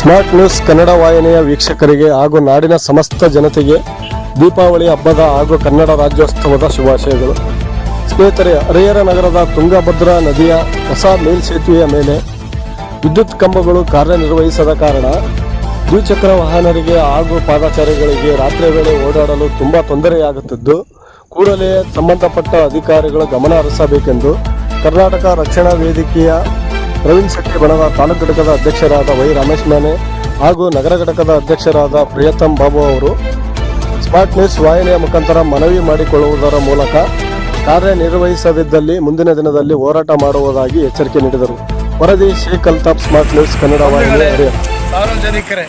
Smart news Kannada ವಾಹಿನಿಯ ವೀಕ್ಷಕರಿಗೆ ಹಾಗೂ ನಾಡಿನ ಸಮಸ್ತ ಜನತೆಗೆ ದೀಪಾವಳಿ ಹಬ್ಬದ ಹಾಗೂ ಕನ್ನಡ ರಾಜ್ಯೋತ್ಸವದ ಶುಭಾಶಯಗಳು. ಸ್ನೇಹಿತರೆ, ಹರಿಹರ ನಗರದ ತುಂಗಭದ್ರಾ ನದಿಯ ಹೊಸ ಮೇಲ್ಸೇತುವೆಯ ಮೇಲೆ ವಿದ್ಯುತ್ ಕಂಬಗಳು ಕಾರ್ಯನಿರ್ವಹಿಸದ ಕಾರಣ ದ್ವಿಚಕ್ರ ವಾಹನರಿಗೆ ಹಾಗೂ ಪಾದಚಾರಿಗಳಿಗೆ ರಾತ್ರಿ ವೇಳೆ ಓಡಾಡಲು ತುಂಬ ತೊಂದರೆಯಾಗುತ್ತಿದ್ದು, ಕೂಡಲೇ ಸಂಬಂಧಪಟ್ಟ ಅಧಿಕಾರಿಗಳು ಗಮನ ಹರಿಸಬೇಕೆಂದು ಕರ್ನಾಟಕ ರಕ್ಷಣಾ ವೇದಿಕೆಯ ಪ್ರವೀಣ್ ಶೆಟ್ಟಿ ಬಣದ ತಾಲೂಕು ಘಟಕದ ಅಧ್ಯಕ್ಷರಾದ ವೈ ರಮೇಶ್ ಮೇನೆ ಹಾಗೂ ನಗರ ಘಟಕದ ಅಧ್ಯಕ್ಷರಾದ ಪ್ರಿಯತಮ್ ಬಾಬು ಅವರು. ಸ್ಮಾರ್ಟ್ ನ್ಯೂಸ್ ವಾಹಿನಿಯ ಮುಖಾಂತರ ಮನವಿ ಮಾಡಿಕೊಳ್ಳುವುದರ ಮೂಲಕ ಕಾರ್ಯನಿರ್ವಹಿಸದಿದ್ದಲ್ಲಿ ಮುಂದಿನ ದಿನದಲ್ಲಿ ಹೋರಾಟ ಮಾಡುವುದಾಗಿ ಎಚ್ಚರಿಕೆ ನೀಡಿದರು. ವರದಿ ಶೇಖ್ ಸ್ಮಾರ್ಟ್ ನ್ಯೂಸ್ ಕನ್ನಡ ವಾಹಿನಿ ಸಾರ್ವಜನಿಕರೇ,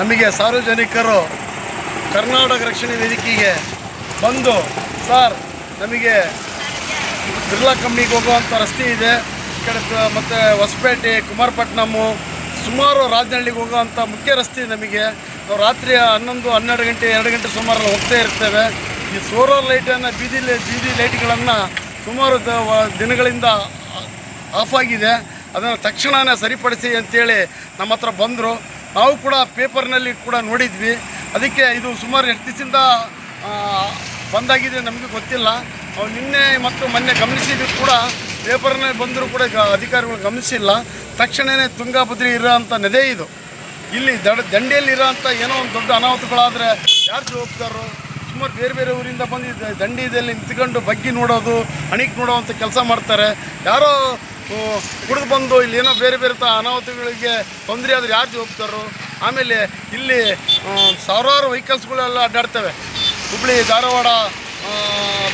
ನಮಗೆ ಸಾರ್ವಜನಿಕರು ಕರ್ನಾಟಕ ರಕ್ಷಣೆ ವೇದಿಕೆಗೆ ಬಂದು, ಸರ್, ನಮಗೆ ಬಿರ್ಲಾ ಕಂಪ್ನಿಗೆ ಹೋಗುವಂಥ ರಸ್ತೆ ಇದೆ. ಕಡೆ ಮತ್ತು ಹೊಸಪೇಟೆ ಕುಮಾರಪಟ್ಟಣಮು ಸುಮಾರು ರಾಜನಹಳ್ಳಿಗೆ ಹೋಗುವಂಥ ಮುಖ್ಯ ರಸ್ತೆ ನಮಗೆ. ನಾವು ರಾತ್ರಿ ಹನ್ನೊಂದು, ಹನ್ನೆರಡು ಗಂಟೆ, ಎರಡು ಗಂಟೆ ಸುಮಾರು ಹೋಗ್ತಾ ಇರ್ತೇವೆ. ಈ ಸೋಲಾರ್ ಲೈಟನ್ನು, ಬೀದಿ ಬೀದಿ ಲೈಟ್ಗಳನ್ನು ಸುಮಾರು ದಿನಗಳಿಂದ ಆಫ್ ಆಗಿದೆ. ಅದನ್ನು ತಕ್ಷಣವೇ ಸರಿಪಡಿಸಿ ಅಂತೇಳಿ ನಮ್ಮ ಹತ್ರ ಬಂದರು. ನಾವು ಕೂಡ ಪೇಪರ್ನಲ್ಲಿ ಕೂಡ ನೋಡಿದ್ವಿ. ಅದಕ್ಕೆ ಇದು ಸುಮಾರು ಎಷ್ಟು ದಿವಸದಿಂದ ಬಂದಾಗಿದೆ ನಮಗೆ ಗೊತ್ತಿಲ್ಲ. ನಾವು ನಿನ್ನೆ ಮತ್ತು ಮೊನ್ನೆ ಗಮನಿಸಿದ್ವಿ ಕೂಡ. ಪೇಪರ್ನಲ್ಲಿ ಬಂದರೂ ಕೂಡ ಅಧಿಕಾರಿಗಳು ಗಮನಿಸಿಲ್ಲ. ತಕ್ಷಣವೇ ತುಂಗಾಭದ್ರಿ ಇರೋಂಥ ನದೇ ಇದು. ಇಲ್ಲಿ ದಡ ದಂಡೆಯಲ್ಲಿ ಇರೋಂಥ ಏನೋ ಒಂದು ದೊಡ್ಡ ಅನಾಹುತಗಳಾದರೆ ಯಾರು ಜವಾಬ್ದಾರರು? ಸುಮಾರು ಬೇರೆ ಬೇರೆ ಊರಿಂದ ಬಂದು ದಂಡಿದಲ್ಲಿ ನಿಂತ್ಕೊಂಡು ಬಗ್ಗಿ ನೋಡೋದು ಹಣಿಗೆ ನೋಡೋವಂಥ ಕೆಲಸ ಮಾಡ್ತಾರೆ. ಯಾರೋ ಕುಡಿದು ಬಂದು ಇಲ್ಲಿ ಏನೋ ಬೇರೆ ಬೇರೆ ತ ಅನಾಹುತಗಳಿಗೆ ತೊಂದರೆ ಆದರೆ ಯಾರು ಜವಾಬ್ದಾರರು? ಆಮೇಲೆ ಇಲ್ಲಿ ಸಾವಿರಾರು ವೆಹಿಕಲ್ಸ್ಗಳೆಲ್ಲ ಅಡ್ಡಾಡ್ತವೆ. ಹುಬ್ಳಿ, ಧಾರವಾಡ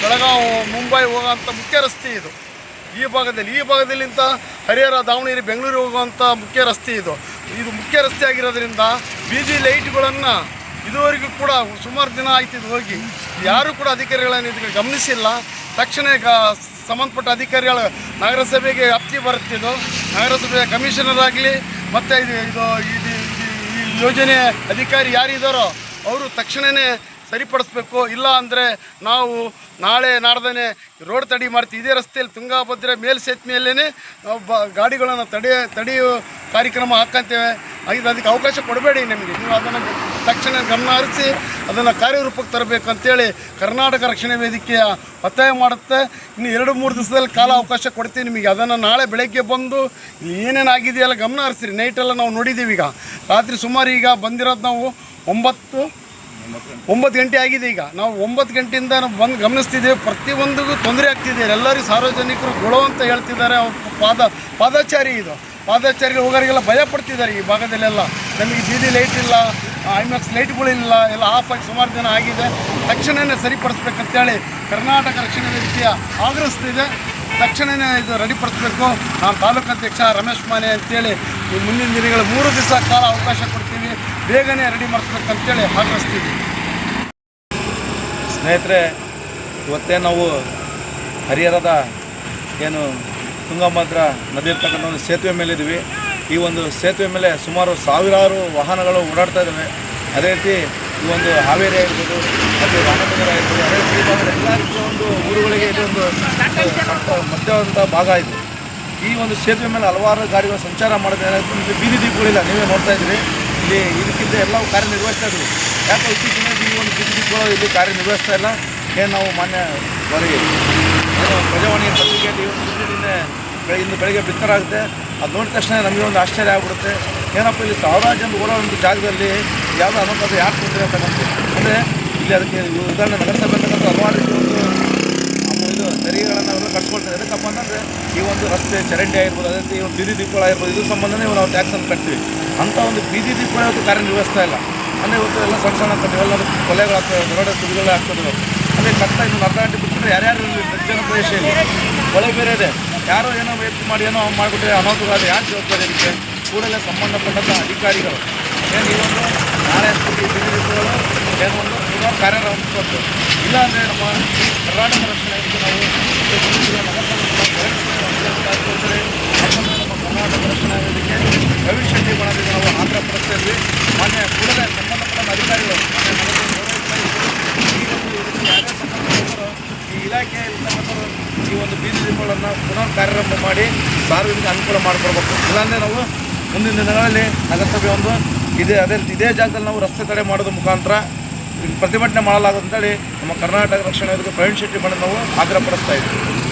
ಬೆಳಗಾವಿ, ಮುಂಬೈ ಹೋಗೋಂಥ ಮುಖ್ಯ ರಸ್ತೆ ಇದು. ಈ ಭಾಗದಲ್ಲಿ, ಈ ಭಾಗದಲ್ಲಿಂದ ಹರಿಹರ, ದಾವಣಗೆರೆ ಬೆಂಗಳೂರು ಹೋಗುವಂಥ ಮುಖ್ಯ ರಸ್ತೆ ಇದು. ಇದು ಮುಖ್ಯ ರಸ್ತೆ ಆಗಿರೋದ್ರಿಂದ ಬೀದಿ ಲೈಟ್ಗಳನ್ನು ಇದುವರೆಗೂ ಕೂಡ ಸುಮಾರು ದಿನ ಆಯ್ತು ಇದು ಹೋಗಿ. ಯಾರೂ ಕೂಡ ಅಧಿಕಾರಿಗಳನ್ನು ಇದಕ್ಕೆ ಗಮನಿಸಿಲ್ಲ. ತಕ್ಷಣ ಸಂಬಂಧಪಟ್ಟ ಅಧಿಕಾರಿಗಳ ನಗರಸಭೆಗೆ ವ್ಯಾಪ್ತಿ ಬರುತ್ತಿದ್ದು ನಗರಸಭೆಯ ಕಮಿಷನರ್ ಆಗಲಿ, ಮತ್ತು ಇದು ಇದು ಯೋಜನೆ ಅಧಿಕಾರಿ ಯಾರಿದ್ದಾರೋ ಅವರು ತಕ್ಷಣವೇ ಸರಿಪಡಿಸ್ಬೇಕು. ಇಲ್ಲ ಅಂದರೆ ನಾವು ನಾಳೆ ನಾಡ್ದೇ ರೋಡ್ ತಡೆ ಮಾಡ್ತೀವಿ. ಇದೇ ರಸ್ತೆಯಲ್ಲಿ ತುಂಗಾಭದ್ರೆ ಮೇಲ್ಸೇತುವೆಯಲ್ಲೇ ನಾವು ಬ ಗಾಡಿಗಳನ್ನು ತಡೆ ತಡೆಯೋ ಕಾರ್ಯಕ್ರಮ ಹಾಕ್ಕಂತೇವೆ ಹಾಗಿದ್ರೆ ಅದಕ್ಕೆ ಅವಕಾಶ ಕೊಡಬೇಡಿ ನಿಮಗೆ. ನೀವು ಅದನ್ನು ತಕ್ಷಣ ಗಮನ ಹರಿಸಿ ಅದನ್ನು ಕಾರ್ಯರೂಪಕ್ಕೆ ತರಬೇಕು ಅಂತೇಳಿ ಕರ್ನಾಟಕ ರಕ್ಷಣೆ ವೇದಿಕೆಯ ಒತ್ತಾಯ ಮಾಡುತ್ತೆ. ಇನ್ನು ಎರಡು ಮೂರು ದಿವಸದಲ್ಲಿ ಕಾಲ ಅವಕಾಶ ಕೊಡ್ತೀವಿ ನಿಮಗೆ. ಅದನ್ನು ನಾಳೆ ಬೆಳಗ್ಗೆ ಬಂದು ಏನೇನು ಆಗಿದೆಯಲ್ಲ ಗಮನ ಹರಿಸ್ರಿ. ನೈಟೆಲ್ಲ ನಾವು ನೋಡಿದ್ದೀವಿ ಈಗ. ರಾತ್ರಿ ಸುಮಾರು ಈಗ ಬಂದಿರೋದು ನಾವು ಒಂಬತ್ತು ಒಂಬತ್ತು ಗಂಟೆ ಆಗಿದೆ ಈಗ. ನಾವು ಒಂಬತ್ತು ಗಂಟೆಯಿಂದ ನಾವು ಬಂದು ಗಮನಿಸ್ತಿದ್ದೇವೆ. ಪ್ರತಿಯೊಂದಿಗೂ ತೊಂದರೆ ಆಗ್ತಿದೆ. ಎಲ್ಲರಿಗೂ ಸಾರ್ವಜನಿಕರು ಗೊಳೋ ಅಂತ ಹೇಳ್ತಿದ್ದಾರೆ. ಪಾದ, ಪಾದಾಚಾರಿ ಇದು. ಪಾದಾಚಾರಿಗೆ ಹೋಗೋರಿಗೆಲ್ಲ ಭಯ ಪಡ್ತಿದ್ದಾರೆ ಈ ಭಾಗದಲ್ಲೆಲ್ಲ. ನಮಗೆ ಬೀದಿ ಲೈಟ್ ಇಲ್ಲ ಐಮ್ಯಾಕ್ಸ್ ಲೈಟ್ಗಳಿಲ್ಲ ಎಲ್ಲ ಆಫ್ ಆಗಿ ಸುಮಾರು ದಿನ ಆಗಿದೆ. ತಕ್ಷಣವೇ ಸರಿಪಡಿಸ್ಬೇಕಂತೇಳಿ ಕರ್ನಾಟಕ ರಕ್ಷಣಾ ವೇದಿಕೆಯ ಆಗ್ರಹಿಸ್ತಿದೆ ತಕ್ಷಣವೇ ಇದು ರೆಡಿಪಡಿಸ್ಬೇಕು ನಾನು ತಾಲೂಕು ಅಧ್ಯಕ್ಷ ರಮೇಶ್ ಮಾನೆ ಅಂತೇಳಿ ಈ ಮುಂದಿನ ದಿನಗಳ ಮೂರು ದಿವಸ ಕಾಲ ಅವಕಾಶ ಬೇಗನೆ ರೆಡಿ ಮಾಡ್ತಕ್ಕಂಥೇಳಿ ಆಗ್ರಹಿಸ್ತೀವಿ. ಸ್ನೇಹಿತರೆ, ಇವತ್ತೇ ನಾವು ಹರಿಹರದ ಏನು ತುಂಗಭದ್ರಾ ನದಿ ಇರ್ತಕ್ಕಂಥ ಒಂದು ಸೇತುವೆ ಮೇಲಿದ್ದೀವಿ ಈ ಒಂದು ಸೇತುವೆ ಮೇಲೆ ಸುಮಾರು ಸಾವಿರಾರು ವಾಹನಗಳು ಓಡಾಡ್ತಾ ಇದ್ದಾವೆ. ಅದೇ ರೀತಿ ಈ ಒಂದು ಹಾವೇರಿ ಆಗಿರ್ಬೋದು, ಮತ್ತು ರಾಮನಗರ ಆಗಿರ್ಬೋದು, ಅದೇ ರೀತಿ ಎಲ್ಲ ರೀತಿಯ ಒಂದು ಊರುಗಳಿಗೆ ಇದೊಂದು ಮಧ್ಯವಂತ ಭಾಗ ಇದೆ. ಈ ಒಂದು ಸೇತುವೆ ಮೇಲೆ ಹಲವಾರು ಗಾಡಿಗಳು ಸಂಚಾರ ಮಾಡಿದ್ರೆ ಬೀದಿ ದೀಪಗಳಿಲ್ಲ, ನೀವೇ ನೋಡ್ತಾ ಇದ್ದೀರಿ. ಇಲ್ಲಿ ಇದಕ್ಕಿಂತ ಎಲ್ಲವೂ ಕಾರ್ಯನಿರ್ವಹಿಸ್ತಾ ಇದ್ವಿ ಯಾಕೆ ಇತ್ತೀಚಿನ ಈ ಒಂದು ಕಿಟಕಿಗಳು ಇಲ್ಲಿ ಕಾರ್ಯನಿರ್ವಹಿಸ್ತಾ ಇಲ್ಲ. ಏನು ನಾವು ಮಾನ್ಯ ಬರೀ ಪ್ರಜಾವಾಣಿ ಪತ್ರಿಕೆಯಲ್ಲಿ ಒಂದು ಸುದ್ದಿನಿಂದ ಇಂದು ಬೆಳಗ್ಗೆ ಬಿತ್ತರಾಗುತ್ತೆ. ಅದು ನೋಡಿದ ತಕ್ಷಣ ನಮಗೆ ಒಂದು ಆಶ್ಚರ್ಯ ಆಗ್ಬಿಡುತ್ತೆ. ಏನಪ್ಪ ಇಲ್ಲಿ ಸಾವಿರಾರು ಜನ ಓಡೋ ಒಂದು ಜಾಗದಲ್ಲಿ ಯಾವುದೋ ಅನುಪಾತ ಯಾಕೆ ಕೊಡ್ತೀವಿ ಅಂತಕ್ಕಂಥ ಅಂದರೆ ಇಲ್ಲಿ ಅದಕ್ಕೆ ಉದಾಹರಣೆ ನಗರಸಭೆ ಅಂತಕ್ಕಂಥ ಹಲವಾರು ಒಂದು ಇದು ತೆರಿಗೆಗಳನ್ನು ಅವರು ಕಟ್ಸ್ಕೊಳ್ತಾರೆ ಅದಕ್ಕಪ್ಪ ಅಂತಂದರೆ ಈ ಒಂದು ರಸ್ತೆ ಚರಂಡಿ ಆಗಿರ್ಬೋದು, ಅದೇ ಈ ಒಂದು ಬೀದಿ ದೀಪಗಳು ಆಗಿರ್ಬೋದು, ಇದ್ರ ಸಂಬಂಧನೇ ನಾವು ಟ್ಯಾಕ್ಸನ್ನು ಕಟ್ತೀವಿ. ಅಂಥ ಒಂದು ಬೀದಿ ದೀಪಗಳು ಇವತ್ತು ಕಾರ್ಯನಿರ್ವಹಿಸ್ತಾ ಇಲ್ಲ. ಅಂದರೆ ಇವತ್ತು ಎಲ್ಲ ಸಣ್ಣ ಸಣ್ಣ ಕೊಲೆಗಳು ಕೊಲೆಗಳಾಗ್ತವೆ ದೊಡ್ಡ ಸುದ್ದಿಗಳೇ ಆಗ್ತದೆ ಅದೇ ಕಟ್ಟ ಇನ್ನು ಅರ್ಧ ಗಂಟೆ ಬಿಟ್ಟರೆ ಯಾರ್ಯಾರು ನಿರ್ಜನ ಪ್ರದೇಶ ಇಲ್ಲ? ಕೊಲೆ ಬೇರೆ ಇದೆ. ಯಾರೋ ಏನೋ ವ್ಯಕ್ತಿ ಮಾಡಿ, ಏನೋ ಮಾಡಿಬಿಟ್ರೆ ಅನಾಹುತಗಳಾದ ಯಾರು ಜವಾಬ್ದಾರಿ ಇದಕ್ಕೆ? ಕೂಡಲೇ ಸಂಬಂಧಪಟ್ಟಂಥ ಅಧಿಕಾರಿಗಳು. ಏನು ಈ ಒಂದು ನಾಳೆ ಬೀದಿ ದೀಪಗಳು ಕಾರ್ಯನಿರ್ವಹಿಸಬೇಕು ಇಲ್ಲ ಅಂದರೆ ನಮ್ಮ ಕರ್ನಾಟಕ ರಕ್ಷಣೆಗೆ ನಾವು ಕರ್ನಾಟಕ ರಕ್ಷಣಾ ವೇದಿಕೆ ಶೆಟ್ಟಿ ಬಣದಿಂದ ನಾವು ಆಂಧ್ರ ಪ್ರದೇಶದಲ್ಲಿ ಮಾನ್ಯ ಕೂಡಲೇ ಸಂಬಂಧಪಟ್ಟ ಅಧಿಕಾರಿಗಳು ಗೌರವಾಯುಕ್ತರು ಈ ಇಲಾಖೆ ಇರ್ತಕ್ಕಂಥವ್ರು ಈ ಒಂದು ಬೀದಿ ದೀಪಗಳನ್ನು ಪುನಃ ಕಾರ್ಯಾರಂಭ ಮಾಡಿ ಸಾರ್ವಜನಿಕ ಅನುಕೂಲ ಮಾಡಿಕೊಡ್ಬೇಕು. ಇಲ್ಲಾಂದರೆ ನಾವು ಮುಂದಿನ ದಿನಗಳಲ್ಲಿ ನಗರಸಭೆ ಒಂದು, ಇದೇ ಅದೇ, ಇದೇ ಜಾಗದಲ್ಲಿ ನಾವು ರಸ್ತೆ ತಡೆ ಮಾಡೋದ್ರ ಮುಖಾಂತರ ಪ್ರತಿಭಟನೆ ಮಾಡಲಾಗುತ್ತೆ ಅಂತೇಳಿ ನಮ್ಮ ಕರ್ನಾಟಕ ರಕ್ಷಣಾ ಪ್ರವೀಣ್ ಶೆಟ್ಟಿ ಮಾಡಿ ನಾವು ಆಗ್ರಹಪಡಿಸ್ತಾ ಇದ್ದೀವಿ.